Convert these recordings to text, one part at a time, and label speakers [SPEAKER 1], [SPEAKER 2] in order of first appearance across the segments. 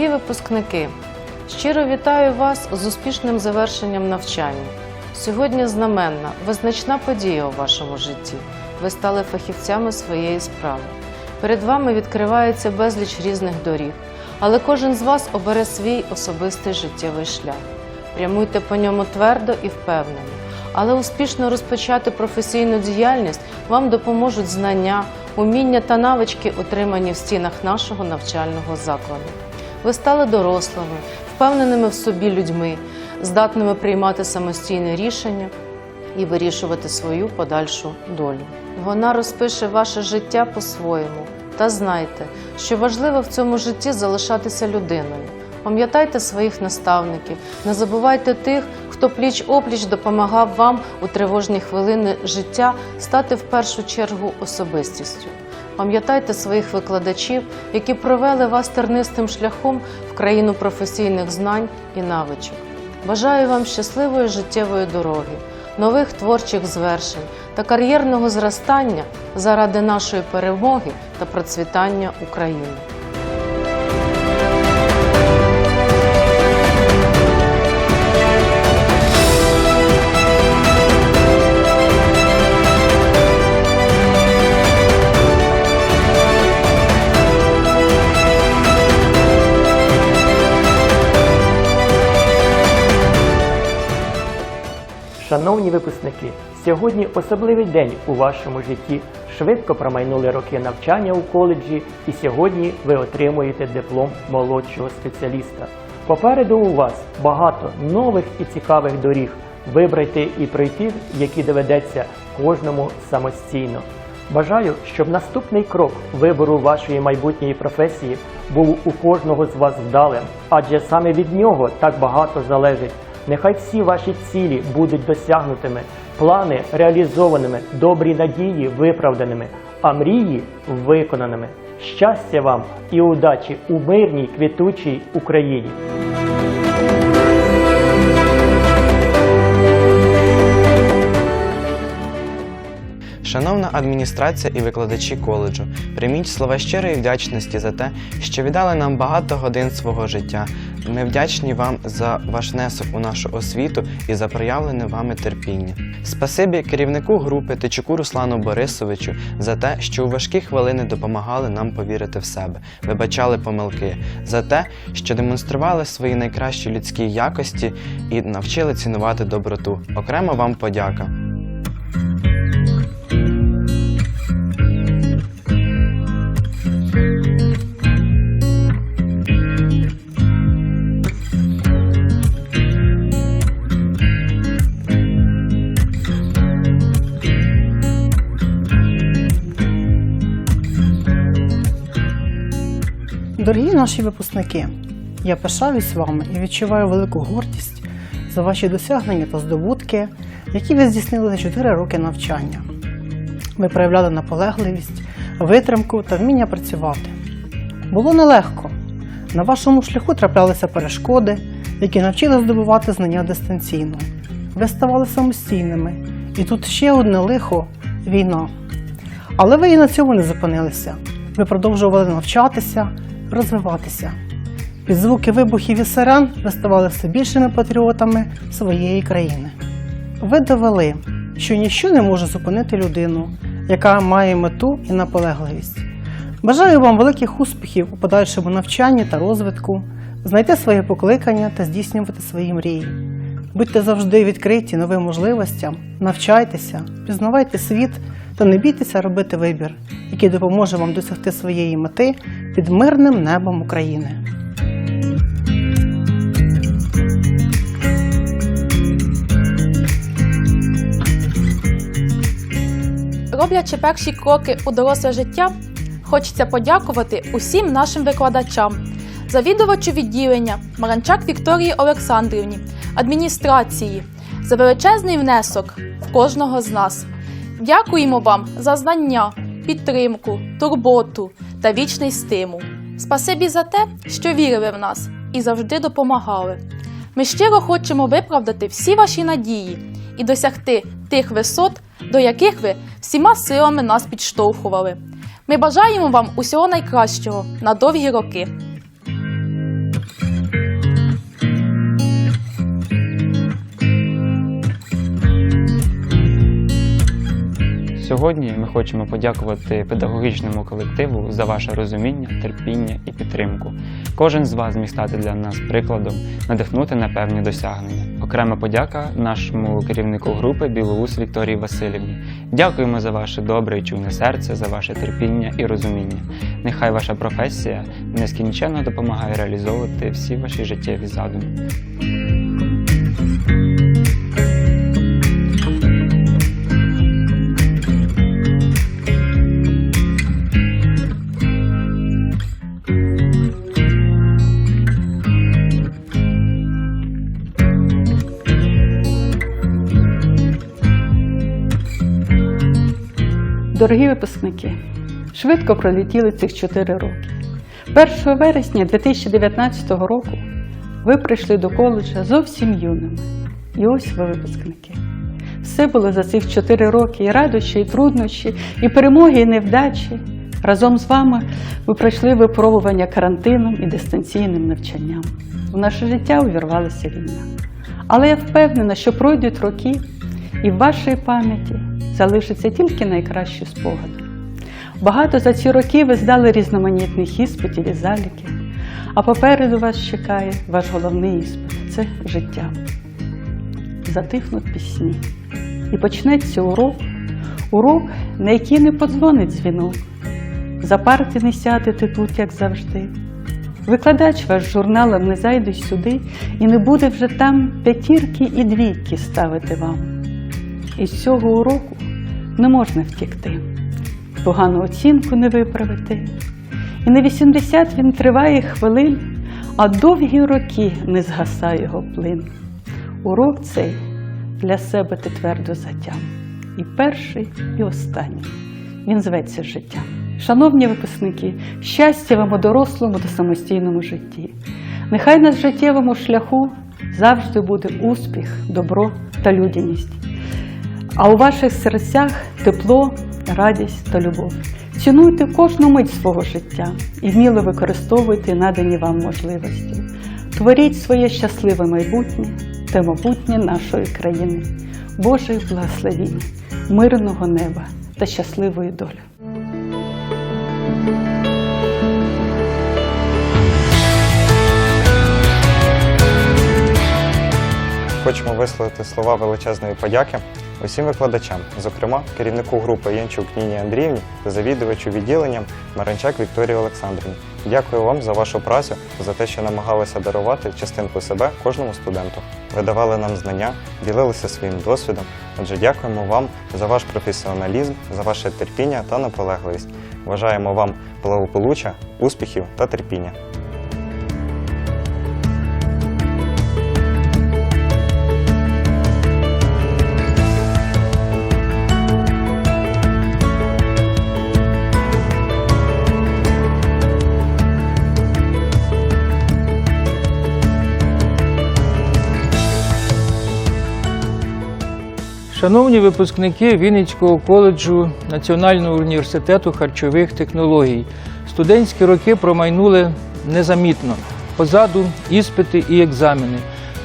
[SPEAKER 1] Дорогі випускники, щиро вітаю вас з успішним завершенням навчання. Сьогодні знаменна, визначна подія у вашому житті. Ви стали фахівцями своєї справи. Перед вами відкривається безліч різних доріг, але кожен з вас обере свій особистий життєвий шлях. Прямуйте по ньому твердо і впевнено. Але успішно розпочати професійну діяльність вам допоможуть знання, уміння та навички, отримані в стінах нашого навчального закладу. Ви стали дорослими, впевненими в собі людьми, здатними приймати самостійне рішення і вирішувати свою подальшу долю. Вона розпише ваше життя по-своєму. Та знайте, що важливо в цьому житті залишатися людиною. Пам'ятайте своїх наставників, не забувайте тих, хто пліч опліч допомагав вам у тривожні хвилини життя стати в першу чергу особистістю. Пам'ятайте своїх викладачів, які провели вас тернистим шляхом в країну професійних знань і навичок. Бажаю вам щасливої життєвої дороги, нових творчих звершень та кар'єрного зростання заради нашої перемоги та процвітання України.
[SPEAKER 2] Шановні випускники, сьогодні особливий день у вашому житті. Швидко промайнули роки навчання у коледжі, і сьогодні ви отримуєте диплом молодшого спеціаліста. Попереду у вас багато нових і цікавих доріг. Вибрати і пройти, які доведеться кожному самостійно. Бажаю, щоб наступний крок вибору вашої майбутньої професії був у кожного з вас вдалим, адже саме від нього так багато залежить. Нехай всі ваші цілі будуть досягнутими, плани реалізованими, добрі надії виправданими, а мрії виконаними. Щастя вам і удачі у мирній квітучій Україні!
[SPEAKER 3] Шановна адміністрація і викладачі коледжу, прийміть слова щирої вдячності за те, що віддали нам багато годин свого життя. Ми вдячні вам за ваш внесок у нашу освіту і за проявлене вами терпіння. Спасибі керівнику групи Тичуку Руслану Борисовичу за те, що у важкі хвилини допомагали нам повірити в себе, вибачали помилки, за те, що демонстрували свої найкращі людські якості і навчили цінувати доброту. Окремо вам подяка.
[SPEAKER 4] Дорогі наші випускники, я пишаюсь вами і відчуваю велику гордість за ваші досягнення та здобутки, які ви здійснили за 4 роки навчання. Ви проявляли наполегливість, витримку та вміння працювати. Було нелегко. На вашому шляху траплялися перешкоди, які навчили здобувати знання дистанційно. Ви ставали самостійними, і тут ще одне лихо війна. Але ви і на цьому не зупинилися. Ви продовжували навчатися, розвиватися. Під звуки вибухів і сирен ви ставали все більшими патріотами своєї країни. Ви довели, що ніщо не може зупинити людину, яка має мету і наполегливість. Бажаю вам великих успіхів у подальшому навчанні та розвитку, знайти своє покликання та здійснювати свої мрії. Будьте завжди відкриті новим можливостям, навчайтеся, пізнавайте світ та не бійтеся робити вибір, який допоможе вам досягти своєї мети під мирним небом України.
[SPEAKER 5] Роблячи перші кроки у доросле життя, хочеться подякувати усім нашим викладачам, завідувачу відділення Маранчак Вікторії Олександрівні, адміністрації за величезний внесок в кожного з нас. Дякуємо вам за знання, підтримку, турботу та вічний стимул. Спасибі за те, що вірили в нас і завжди допомагали. Ми щиро хочемо виправдати всі ваші надії і досягти тих висот, до яких ви всіма силами нас підштовхували. Ми бажаємо вам усього найкращого на довгі роки.
[SPEAKER 6] Сьогодні ми хочемо подякувати педагогічному колективу за ваше розуміння, терпіння і підтримку. Кожен з вас зміг стати для нас прикладом, надихнути на певні досягнення. Окрема подяка нашому керівнику групи Білоус Вікторії Васильівні. Дякуємо за ваше добре і чуйне серце, за ваше терпіння і розуміння. Нехай ваша професія нескінченно допомагає реалізовувати всі ваші життєві задуми.
[SPEAKER 7] Дорогі випускники, швидко пролетіли цих 4 роки. 1 вересня 2019 року ви прийшли до коледжа зовсім юними. І ось ви випускники. Все було за цих 4 роки і радощі, і труднощі, і перемоги, і невдачі. Разом з вами ви пройшли випробування карантином і дистанційним навчанням. У наше життя увірвалася війна. Але я впевнена, що пройдуть роки, і в вашій пам'яті залишаться тільки найкращі спогади. Багато за ці роки ви здали різноманітних іспитів і заліків, а попереду вас чекає ваш головний іспит це життя. Затихнуть пісні. І почнеться урок, урок, на який не подзвонить дзвінок. За парти не сядете тут, як завжди. Викладач ваш журналом не зайде сюди і не буде вже там п'ятірки і двійки ставити вам. Із цього уроку не можна втікти, погану оцінку не виправити. І на 80 він триває хвилин, а довгі роки не згасає його плин. Урок цей для себе ти твердо затям. І перший, і останній. Він зветься життям. Шановні випускники, щастя вам у дорослому та самостійному житті. Нехай на життєвому шляху завжди буде успіх, добро та людяність. А у ваших серцях тепло, радість та любов. Цінуйте кожну мить свого життя і вміло використовуйте надані вам можливості. Творіть своє щасливе майбутнє та майбутнє нашої країни. Божих благословінь, мирного неба та щасливої долі.
[SPEAKER 3] Хочемо висловити слова величезної подяки усім викладачам, зокрема керівнику групи Янчук Ніні Андріївні та завідувачу відділенням Маранчак Вікторії Олександрівні. Дякую вам за вашу працю, за те, що намагалися дарувати частинку себе кожному студенту. Ви давали нам знання, ділилися своїм досвідом. Отже, дякуємо вам за ваш професіоналізм, за ваше терпіння та наполегливість. Бажаємо вам благополуччя, успіхів та терпіння.
[SPEAKER 8] Шановні випускники Вінницького коледжу Національного університету харчових технологій, студентські роки промайнули незамітно. Позаду іспити і екзамени.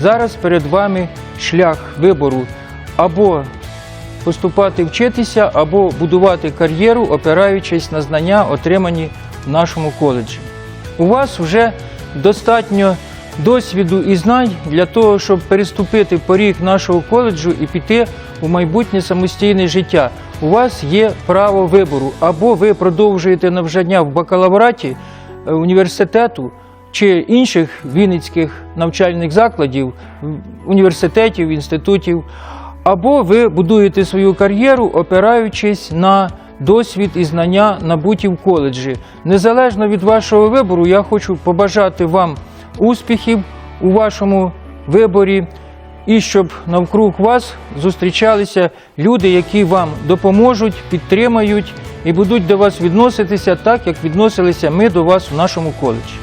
[SPEAKER 8] Зараз перед вами шлях вибору або поступати вчитися, або будувати кар'єру, опираючись на знання, отримані в нашому коледжі. У вас вже достатньо досвіду і знань для того, щоб переступити поріг нашого коледжу і піти у майбутнє самостійне життя. У вас є право вибору, або ви продовжуєте навчання в бакалавраті е, університету чи інших вінницьких навчальних закладів, університетів, інститутів, або ви будуєте свою кар'єру, опираючись на досвід і знання набуті в коледжі. Незалежно від вашого вибору, я хочу побажати вам успіхів у вашому виборі і щоб навкруг вас зустрічалися люди, які вам допоможуть, підтримають і будуть до вас відноситися так, як відносилися ми до вас в нашому коледжі.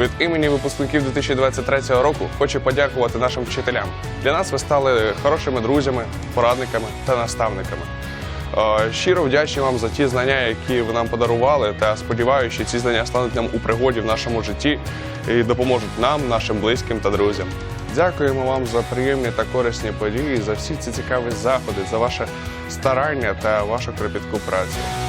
[SPEAKER 9] Від імені випускників 2023 року хочу подякувати нашим вчителям. Для нас ви стали хорошими друзями, порадниками та наставниками. Е, Щиро вдячні вам за ті знання, які ви нам подарували, та сподіваюся, що ці знання стануть нам у пригоді в нашому житті і допоможуть нам, нашим близьким та друзям. Дякуємо вам за приємні та корисні події, за всі ці цікаві заходи, за ваше старання та вашу кропітку працю.